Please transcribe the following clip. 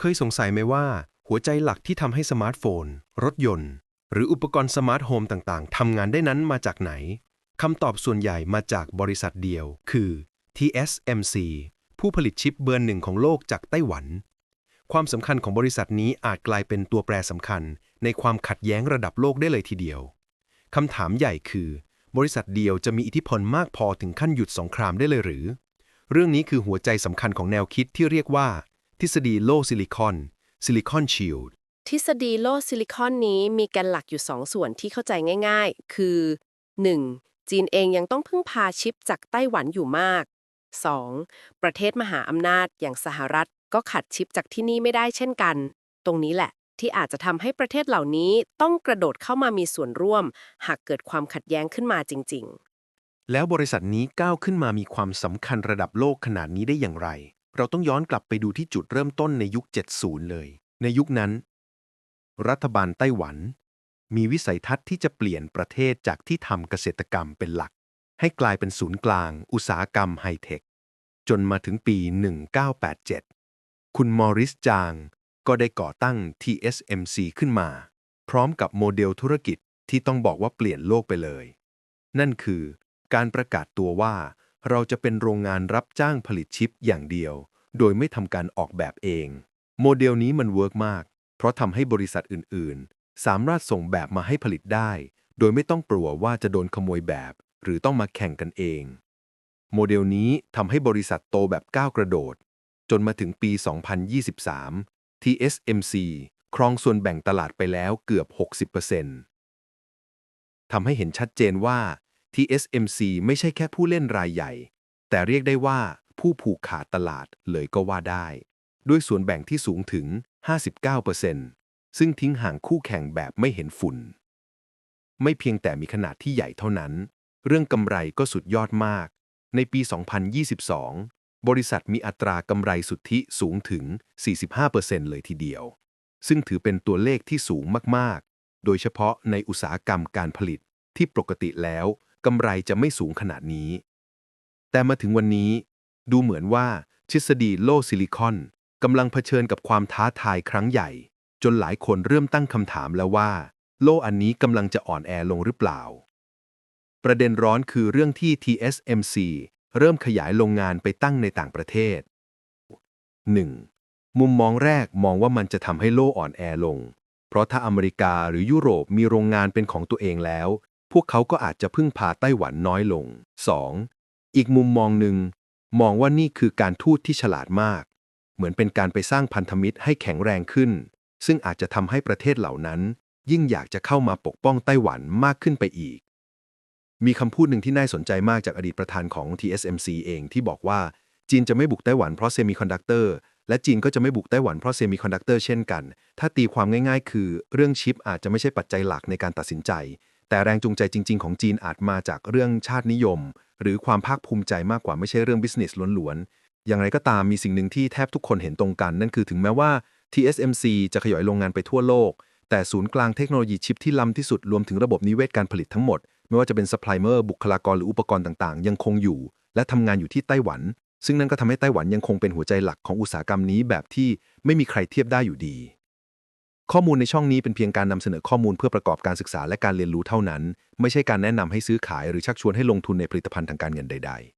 เคยสงสัยไหมว่า หัวใจหลักที่ทำให้สมาร์ทโฟน รถยนต์ หรืออุปกรณ์สมาร์ทโฮมต่างๆทำงานได้นั้นมาจากไหนคำตอบส่วนใหญ่มาจากบริษัทเดียว คือ TSMC ผู้ผลิตชิปเบอร์หนึ่งของโลกจากไต้หวัน ความสำคัญของบริษัทนี้อาจกลายเป็นตัวแปรสำคัญ ในความขัดแย้งระดับโลกได้เลยทีเดียวคำถามใหญ่คือ บริษัทเดียวจะมีอิทธิพลมากพอถึงขั้นหยุดสงครามได้เลยหรือ เรื่องนี้คือหัวใจสำคัญของแนวคิดที่เรียกว่า ทฤษฎีโล่ซิลิคอนซิลิคอนชิลด์ทฤษฎีโลดซิลิคอนนี้มีแกนหลักอยู่ 2 ส่วนที่เข้าใจง่าย ๆ คือ 1. จีนเองยังต้องพึ่งพาชิปจากไต้หวันอยู่มาก 2. ประเทศมหาอำนาจอย่างสหรัฐ ก็ขัดชิปจากที่นี่ไม่ได้เช่นกัน ตรงนี้แหละ ที่อาจจะทำให้ประเทศเหล่านี้ต้องกระโดดเข้ามามีส่วนร่วม หากเกิดความขัดแย้งขึ้นมาจริง ๆ แล้วบริษัทนี้ก้าวขึ้นมามีความสำคัญระดับโลกขนาดนี้ได้อย่างไร เราต้องย้อนกลับไปดูที่จุดเริ่มต้นในยุค 70 เลย ในยุคนั้น รัฐบาลไต้หวัน มีวิสัยทัศน์ที่จะเปลี่ยนประเทศจากที่ทำเกษตรกรรมเป็นหลัก ให้กลายเป็นศูนย์กลาง อุตสาหกรรมไฮเทค จนมาถึงปี 1987 คุณมอริสจาง ก็ได้ก่อตั้ง TSMC ขึ้นมา พร้อมกับโมเดลธุรกิจที่ต้องบอกว่าเปลี่ยนโลกไปเลย นั่นคือการประกาศตัวว่าเราจะเป็นโรงงานรับจ้างผลิตชิปอย่างเดียว โดยไม่ทำการออกแบบเอง โมเดลนี้มันเวิร์กมาก เพราะทำให้บริษัทอื่น ๆ สามารถส่งแบบมาให้ผลิตได้ โดยไม่ต้องกลัวว่าจะโดนขโมยแบบ หรือต้องมาแข่งกันเอง โมเดลนี้ทำให้บริษัทโตแบบก้าวกระโดด จนมาถึงปี 2023 TSMC ครองส่วนแบ่งตลาดไปแล้วเกือบ 60%ทำให้เห็นชัดเจนว่า TSMC ไม่ใช่แค่ผู้เล่นรายใหญ่ แต่เรียกได้ว่า ผู้ผูกขาดตลาดเลยก็ว่าได้ ด้วยส่วนแบ่งที่สูงถึง 59%ซึ่งทิ้งห่างคู่แข่งแบบไม่เห็นฝุ่น ไม่เพียงแต่มีขนาดที่ใหญ่เท่านั้น เรื่องกำไรก็สุดยอดมาก ในปี 2022 บริษัทมีอัตรากำไรสุทธิสูงถึง 45%เลยทีเดียว ซึ่งถือเป็นตัวเลขที่สูงมากๆ โดยเฉพาะในอุตสาหกรรมการผลิตที่ปกติแล้วกำไรจะไม่สูงขนาดนี้ แต่มาถึงวันนี้ ดูเหมือนว่าทฤษฎีโลซิลิคอนกำลังเผชิญกับความท้าทายครั้งใหญ่ จนหลายคนเริ่มตั้งคำถามแล้วว่า โลอันนี้กำลังจะอ่อนแอลงหรือเปล่า ประเด็นร้อนคือเรื่องที่ TSMC เริ่มขยายโรงงานไปตั้งในต่างประเทศ 1. มุมมองแรกมองว่ามันจะทำให้โลอ่อนแอลง เพราะถ้าอเมริกาหรือยุโรปมีโรงงานเป็นของตัวเองแล้ว พวกเขาก็อาจจะพึ่งพาไต้หวันน้อยลง 2. อีกมุมมองหนึ่ง มองว่านี่คือการทูตที่ฉลาดมาก เหมือนเป็นการไปสร้างพันธมิตรให้แข็งแรงขึ้น ซึ่งอาจจะทำให้ประเทศเหล่านั้น ยิ่งอยากจะเข้ามาปกป้องไต้หวันมากขึ้นไปอีก มีคำพูดหนึ่งที่น่าสนใจมากจากอดีตประธานของ TSMC เองที่บอกว่าจีนจะไม่บุกไต้หวันเพราะเซมิคอนดักเตอร์และจีนก็จะไม่บุกไต้หวันเพราะเซมิคอนดักเตอร์เช่นกัน ถ้าตีความง่ายๆ คือเรื่องชิปอาจจะไม่ใช่ปัจจัยหลักในการตัดสินใจ แต่แรงจูงใจจริง ๆ ของจีนอาจมาจากเรื่องชาตินิยม หรือความภาคภูมิใจมากกว่าไม่ใช่เรื่องบิสเนสล้วนๆ อย่างไรก็ตามมีสิ่งหนึ่งที่แทบทุกคนเห็นตรงกัน นั่นคือถึงแม้ว่า TSMC จะขยายโรงงานไปทั่วโลก แต่ศูนย์กลางเทคโนโลยีชิปที่ล้ำที่สุดรวมถึงระบบนิเวศการผลิตทั้งหมด ไม่ว่าจะเป็นซัพพลายเมอร์บุคลากรหรืออุปกรณ์ต่างๆ ยังคงอยู่ และทำงานอยู่ที่ไต้หวัน ซึ่งนั่นก็ทำให้ไต้หวันยังคงเป็นหัวใจหลักของอุตสาหกรรมนี้แบบที่ไม่มีใครเทียบได้อยู่ดี ข้อมูลในช่องนี้เป็นเพียงการนำเสนอข้อมูลเพื่อประกอบการศึกษาและการเรียนรู้เท่านั้น ไม่ใช่การแนะนำให้ซื้อขายหรือชักชวนให้ลงทุนในผลิตภัณฑ์ทางการเงินใด ๆ